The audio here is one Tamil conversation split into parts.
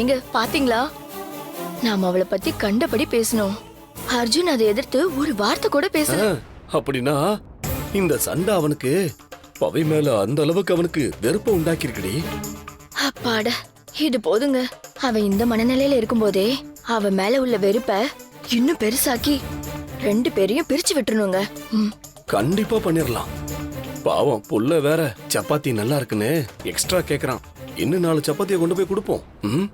ஏங்க பாத்தீங்களா? நாம அவளை பத்தி கண்டபடி பேசணும் அர்ஜுன் அதை எதிர்த்து ஒரு வார்த்தை கூட பேசல. அப்படின்னா இந்த சண்டை அவனுக்கு பவை மேல அந்த அளவுக்கு அவனுக்கு வெறுப்பை உண்டாக்கிருக்குடி அப்பாட இது போதுங்க. அவ இந்த மனநிலையில இருக்கும்போதே அவ மேல உள்ள வெறுப்ப இன்னும் பெருசாக்கி ரெண்டு பேரையும் பிரிச்சு விட்டுறணுங்க. ம். கண்டிப்பா பண்ணிரலாம். பாவம் புள்ள வேற சப்பாத்தி நல்லா இருக்குன்னு எக்ஸ்ட்ரா கேக்குறான். இன்னும் நாலு சப்பாத்தியை கொண்டு போய் கொடுப்போம். ம்?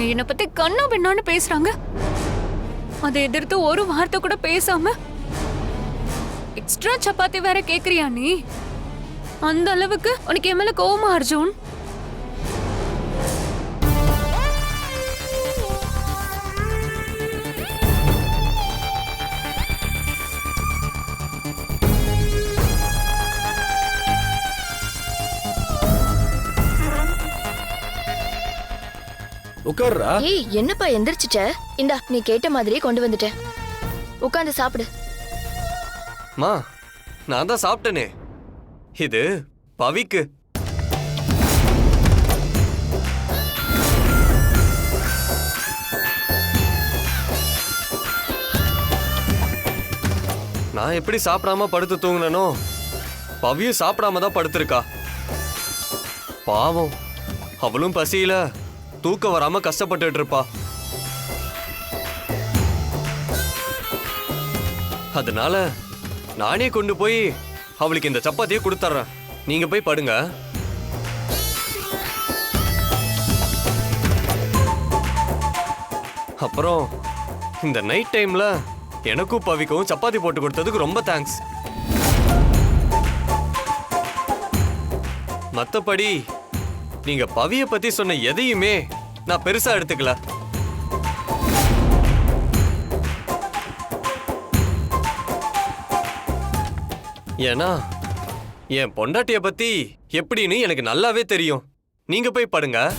இவங்க என்ன பத்தி கண்ணா பின்னான்னு பேசுறாங்க? அதை எதிர்த்து ஒரு வார்த்தை கூட பேசாம எக்ஸ்ட்ரா சப்பாத்தி வேற கேக்குறியா நீ? அந்த அளவுக்கு உனக்கு என் மேல கோவமா அர்ஜுன்? உட்கார்றா. ஏய் என்னப்பா எந்திரிச்சிட்ட? இந்தா நீ கேட்ட மாதிரியே கொண்டு வந்துட்டேன். உட்காந்து சாப்பிடு. மா நான் தான் சாப்பிட்டேனே. இது பவிக்கு. நான் எப்படி சாப்பிடாம படுத்து தூங்கினனோ பவியும் சாப்பிடாம தான் படுத்திருக்கா. பாவம் அவளும் பசியில. தூக்கம் வராம கஷ்டப்பட்டுட்டு இருப்பா அதனால நானே கொண்டு போய் அவளுக்கு இந்த சப்பாத்தியை கொடுத்துட்றேன் நீங்க போய் படுங்க. அப்புறம் இந்த நைட் டைம்ல எனக்கும் பவிக்கவும் சப்பாத்தி போட்டு கொடுத்ததுக்கு ரொம்ப தேங்க்ஸ் மற்றபடி நீங்க பவிய பத்தி சொன்ன எதையுமே நான் பெருசா எடுத்துக்கல. ஏன்னா என் பொண்டாட்டிய பத்தி எப்படின்னு எனக்கு நல்லாவே தெரியும். நீங்க போய் படுங்க.